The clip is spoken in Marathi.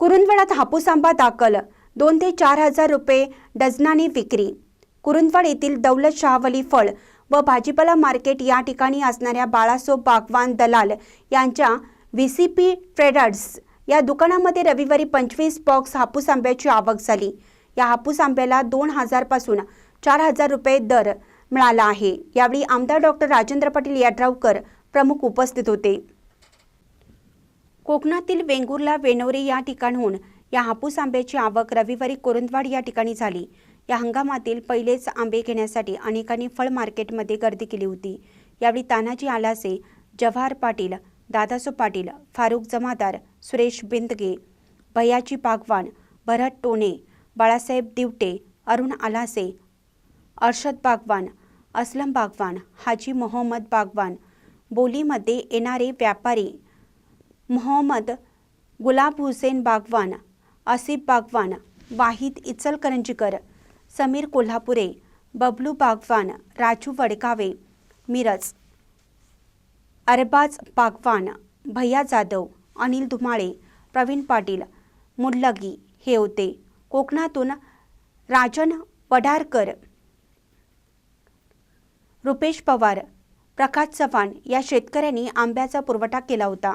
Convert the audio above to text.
कुरुंदवाडात हापूस आंबा दाखल. दोन ते चार हजार रुपये डझनाने विक्री. कुरुंदवाड येथील दौलत शहावली फळ व भाजीपाला मार्केट या ठिकाणी असणाऱ्या बाळासो बागवान दलाल यांच्या व्ही सी पी ट्रेडर्स या दुकानामध्ये रविवारी पंचवीस बॉक्स हापूस आंब्याची आवक झाली. या हापूस आंब्याला दोन हजारपासून चार हजार रुपये दर मिळाला आहे. यावेळी आमदार डॉक्टर राजेंद्र पाटील यड्रावकर प्रमुख उपस्थित होते. कोकणातील वेंगुर्ला वेणोरे या ठिकाणहून या हापूस आंब्याची आवक रविवारी कोरंदवाड या ठिकाणी झाली. या हंगामातील पहिलेच आंबे घेण्यासाठी अनेकांनी फळ मार्केटमध्ये गर्दी केली होती. यावेळी तानाजी आलासे जवाहर पाटील दादासो पाटील फारुख जमादार सुरेश बिंदगे भैयाजी बागवान भरत टोणे बाळासाहेब दिवटे अरुण आलासे अर्षद बागवान असलम बागवान हाजी मोहम्मद बागवान बोलीमध्ये येणारे व्यापारी मोहम्मद गुलाब हुसेन बागवान आसिफ बागवान वाहिद इचलकरंजीकर समीर कोल्हापुरे बबलू बागवान राजू वडकावे मिरज अरबाज बागवान भैया जाधव अनिल धुमाळे प्रवीण पाटील मुडलगी हे होते. कोकणातून राजन वडारकर रुपेश पवार प्रकाश चव्हाण या शेतकऱ्यांनी आंब्याचा पुरवठा केला होता.